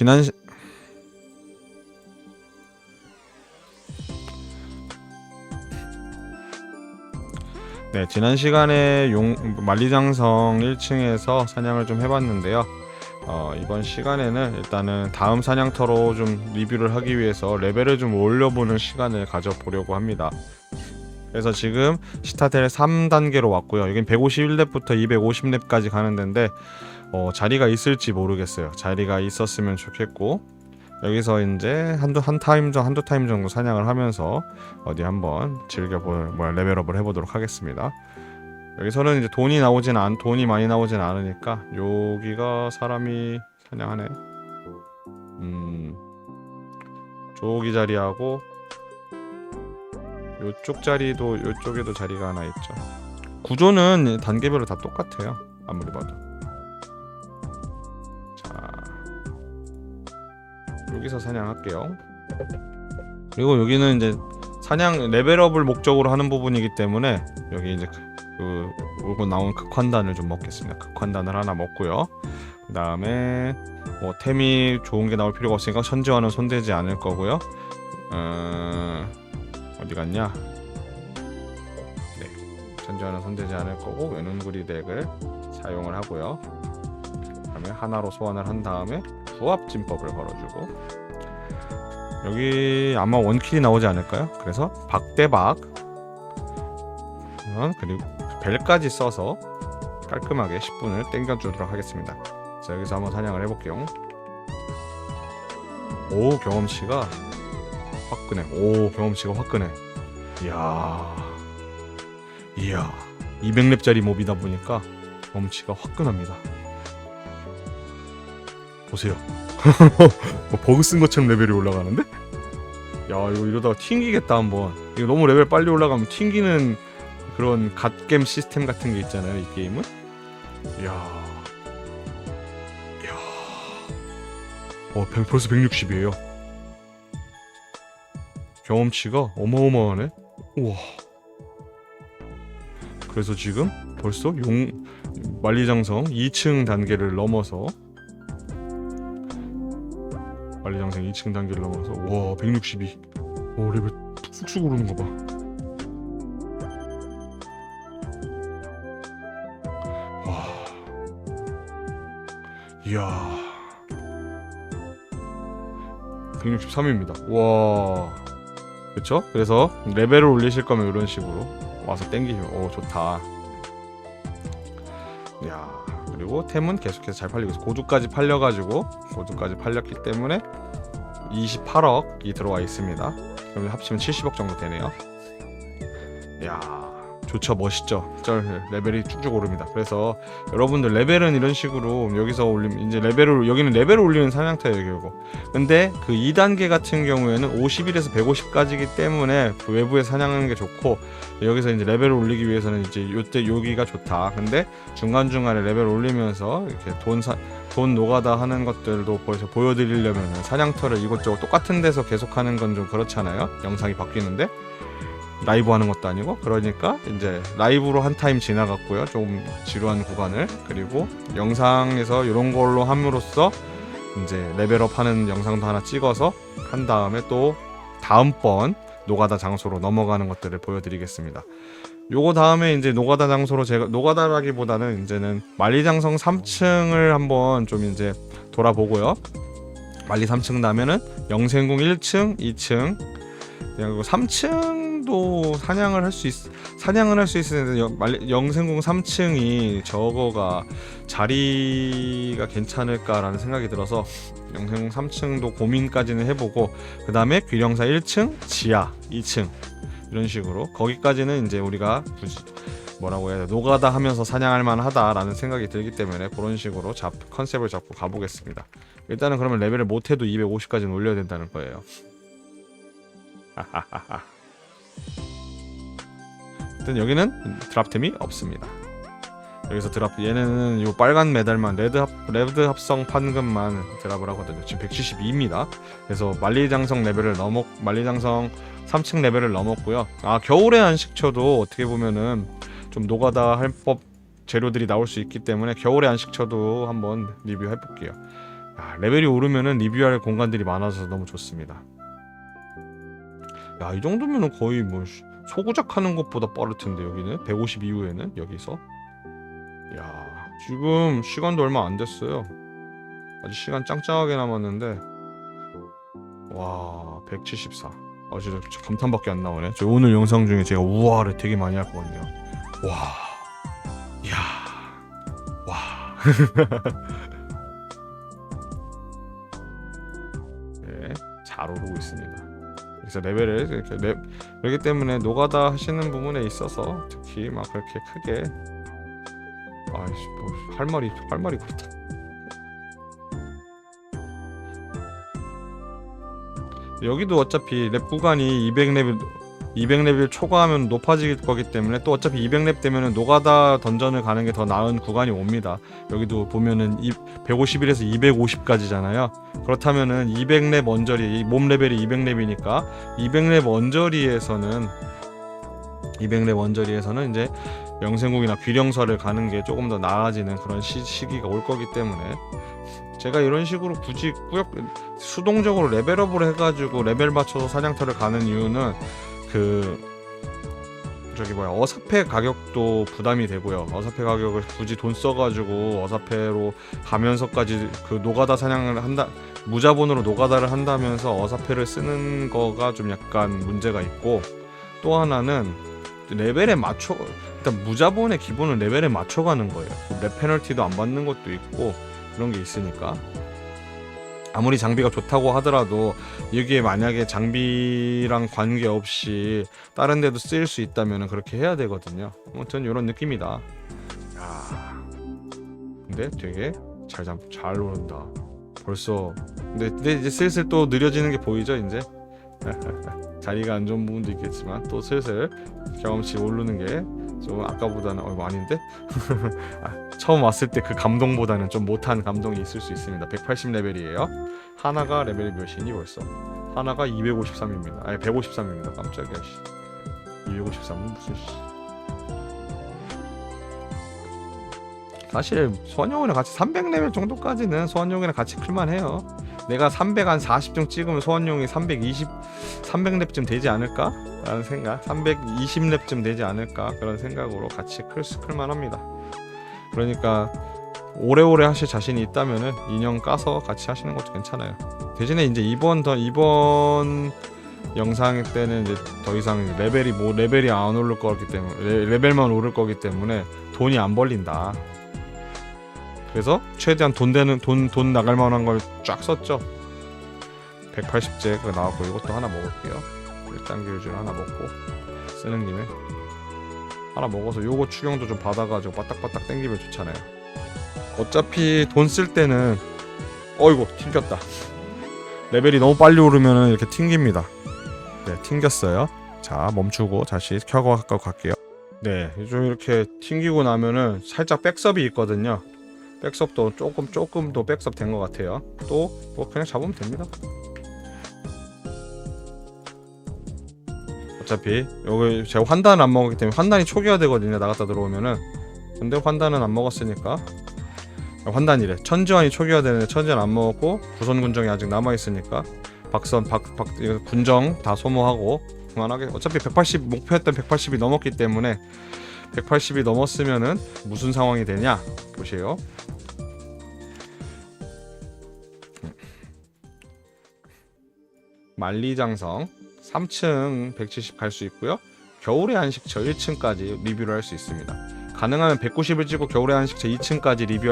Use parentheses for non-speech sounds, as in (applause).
지난 시... 네, 지난 시간에 용 만리장성 1층에서 사냥을 좀 해봤는데요. 어, 이번 시간에는 일단은 다음 사냥터로 좀 리뷰를 하기 위해서 레벨을 좀 올려보는 시간을 가져보려고 합니다. 그래서 지금 시타델 3단계로 왔고요. 여긴 151렙부터 250렙까지 가는 데인데 어, 자리가 있을지 모르겠어요. 자리가 있었으면 좋겠고 여기서 이제 한두 한 타임 정 한두 타임 정도 사냥을 하면서 어디 한번 즐겨볼 뭐야 레벨업을 해보도록 하겠습니다. 여기서는 이제 돈이 나오진 않 돈이 많이 나오진 않으니까 여기가 사람이 사냥하네. 음 저기 자리하고 요쪽 자리도 요쪽에도 자리가 하나 있죠. 구조는 단계별로 다 똑같아요. 아무리 봐도. 여기서 사냥할게요. 그리고 여기는 이제 사냥 레벨업을 목적으로 하는 부분이기 때문에 여기 이제 그 울고 나온 극환단을 좀 먹겠습니다. 극환단을 하나 먹고요. 그 다음에 뭐 템이 좋은 게 나올 필요가 없으니까 천지와는 손대지 않을 거고요. 어... 어디 갔냐? 네, 천지와는 손대지 않을 거고 외눈구리 덱을 사용을 하고요. 그 다음에 하나로 소환을 한 다음에 부합진법을 걸어주고 여기 아마 원킬이 나오지 않을까요? 그래서 박대박 어, 그리고 벨까지 써서 깔끔하게 10분을 땡겨주도록 하겠습니다. 자 여기서 한번 사냥을 해볼게요. 오 경험치가 화끈해. 오 경험치가 화끈해. 이야 이야 200렙짜리 몹이다 보니까 경험치가 화끈합니다. 보세요. (laughs) 뭐 버그 쓴 것처럼 레벨이 올라가는데? 야 이거 이러다가 튕기겠다 한번. 이거 너무 레벨 빨리 올라가면 튕기는 그런 갓겜 시스템 같은 게 있잖아요 이 게임은. 이야. 이야. 어 백- 벌써 160이에요. 경험치가 어마어마하네. 우와. 그래서 지금 벌써 용 만리장성 2층 단계를 넘어서 만리장성 2층 단계를 넘어서 와 162. 오 레벨 쑥쑥 오르는 거 봐. 와. 이야. 163입니다. 와. 그쵸? 그래서 레벨을 올리실 거면 이런 식으로 와서 땡기시면 오 좋다. 야 그리고 템은 계속해서 잘 팔리고 있어. 고두까지 팔려가지고 고두까지 팔렸기 때문에 28억이 들어와 있습니다. 그럼 합치면 70억 정도 되네요. 야 좋죠 멋있죠. 쩔 레벨이 쭉쭉 오릅니다. 그래서 여러분들 레벨은 이런 식으로 여기서 올리면 이제 레벨을 여기는 레벨을 올리는 사냥터예요 결국. 근데 그 2단계 같은 경우에는 51에서 150까지기 때문에 그 외부에 사냥하는 게 좋고 여기서 이제 레벨을 올리기 위해서는 이제 요때 여기가 좋다. 근데 중간중간에 레벨 올리면서 이렇게 돈 사, 돈 노가다 하는 것들도 벌써 보여드리려면 사냥터를 이것저것 똑같은 데서 계속하는 건 좀 그렇잖아요. 영상이 바뀌는데 라이브 하는 것도 아니고 그러니까 이제 라이브로 한 타임 지나갔고요 좀 지루한 구간을 그리고 영상에서 이런 걸로 함으로써 이제 레벨업 하는 영상도 하나 찍어서 한 다음에 또 다음번 노가다 장소로 넘어가는 것들을 보여드리겠습니다. 요거 다음에 이제 노가다 장소로 제가 노가다라기보다는 이제는 만리장성 3층을 한번 좀 이제 돌아보고요. 만리 3층 나면은 영생궁 1층, 2층 그리고 3층 도 사냥을 할 수 있, 사냥을 할 수 있는데 영생궁 3층이 저거가 자리가 괜찮을까라는 생각이 들어서 영생궁 3층도 고민까지는 해보고 그 다음에 귀령사 1층, 지하 2층 이런 식으로 거기까지는 이제 우리가 뭐라고 해야 돼 노가다 하면서 사냥할 만하다라는 생각이 들기 때문에 그런 식으로 잡 컨셉을 잡고 가보겠습니다. 일단은 그러면 레벨을 못해도 250까지는 올려야 된다는 거예요. 일단 여기는 드랍템이 없습니다. 여기서 드랍 얘네는 요 빨간 메달만 레드 합 레드 합성 판금만 드랍을 하거든요. 지금 172입니다. 그래서 만리장성 레벨을 넘어 만리장성 3층 레벨을 넘었고요. 아 겨울의 안식처도 어떻게 보면은 좀 노가다 할 법 재료들이 나올 수 있기 때문에 겨울의 안식처도 한번 리뷰해 볼게요. 아, 레벨이 오르면은 리뷰할 공간들이 많아져서 너무 좋습니다. 야, 이 정도면은 거의 뭐 시- 소구작 하는 것보다 빠를 텐데 여기는 150 이후에는 여기서 야, 지금 시간도 얼마 안 됐어요. 아직 시간 짱짱하게 남았는데 와, 174. 아, 진짜 저 감탄밖에 안 나오네. 저 오늘 영상 중에 제가 우와를 되게 많이 할 거거든요. 와, 야, 와. (laughs) 네, 잘 오르고 있습니다. 그래서 레벨을 이렇게 레, 그렇기 때문에 노가다 하시는 부분에 있어서 특히 막 그렇게 크게 아이씨 뭐할 말이 할 말이 그렇다. 여기도 어차피 랩 구간이 200레벨 200레벨 초과하면 높아질 거기 때문에 또 어차피 200렙 되면은 노가다 던전을 가는 게 더 나은 구간이 옵니다. 여기도 보면은 151에서 250까지잖아요. 그렇다면은 200렙 언저리 몸 레벨이 200렙이니까 200렙 언저리에서는 200렙 언저리에서는 이제 영생국이나 귀령설을 가는 게 조금 더 나아지는 그런 시, 시기가 올 거기 때문에 제가 이런 식으로 굳이 꾸역 수동적으로 레벨업을 해가지고 레벨 맞춰서 사냥터를 가는 이유는 그 저기 뭐야 어사페 가격도 부담이 되고요. 어사페 가격을 굳이 돈 써가지고 어사페로 가면서까지 그 노가다 사냥을 한다 무자본으로 노가다를 한다면서 어사페를 쓰는 거가 좀 약간 문제가 있고 또 하나는 레벨에 맞춰 일단 무자본의 기본은 레벨에 맞춰가는 거예요. 랩 페널티도 안 받는 것도 있고 그런 게 있으니까 아무리 장비가 좋다고 하더라도 이게 만약에 장비랑 관계없이 다른 데도 쓰일 수 있다면 그렇게 해야 되거든요. 아무튼 이런 느낌이다. 야, 근데 되게 잘, 잠- 잘 오른다. 벌써 근데, 근데 이제 슬슬 또 느려지는 게 보이죠 이제 (laughs) 자리가 안 좋은 부분도 있겠지만 또 슬슬 경험치 오르는 게 좀 아까보다는 어, 아닌데? (laughs) 아, 처음 왔을 때 그 감동보다는 좀 못한 감동이 있을 수 있습니다. 180 레벨이에요. 하나가 레벨이 몇이니 벌써. 하나가 253입니다. 아니 153입니다. 깜짝이야 씨. 253은 무슨 씨. 사실 소환용이랑 같이 300레벨 정도까지는 소환용이랑 같이 클만해요 내가 300 한 40점 찍으면 소환용이 320 300렙쯤 되지 않을까? 라는 생각 320렙쯤 되지 않을까? 그런 생각으로 같이 클, 클만 합니다 그러니까 오래오래 하실 자신이 있다면은 인형 까서 같이 하시는 것도 괜찮아요 대신에 이제 이번 더 이번 영상 때는 이제 더 이상 레벨이 뭐 레벨이 안 오를 거기 때문에 레, 레벨만 오를 거기 때문에 돈이 안 벌린다 그래서 최대한 돈 되는 돈 돈 나갈 만한 걸 쫙 썼죠. 180제 그 나왔고 이것도 하나 먹을게요. 1단계 유지를 하나 먹고 쓰는 김에 하나 먹어서 요거 추경도 좀 받아가지고 바닥바닥 땡기면 좋잖아요. 어차피 돈 쓸 때는 어이구 튕겼다. 레벨이 너무 빨리 오르면은 이렇게 튕깁니다. 네 튕겼어요. 자 멈추고 다시 켜고 갈게요. 네 좀 이렇게 튕기고 나면은 살짝 백섭이 있거든요 백섭도 조금 조금 더 백섭 된 것 같아요. 또 뭐 그냥 잡으면 됩니다. 어차피 여기 제가 환단 안 먹었기 때문에 환단이 초기화 되거든요 나갔다 들어오면은. 근데 환단은 안 먹었으니까. 아, 환단이래. 천지환이 초기화 되는데 천지환 안 먹었고 구선 군정이 아직 남아 있으니까 박선 박박 이거 군정 다 소모하고 그만하게. 어차피 180 목표했던 180이 넘었기 때문에 180이 넘었으면은 무슨 상황이 되냐 보세요 만리장성 3층 170 갈 수 있고요. 겨울의 한식처 1층까지 리뷰를 할 수 있습니다. 가능하면 190을 찍고 겨울의 한식처 2층까지 리뷰할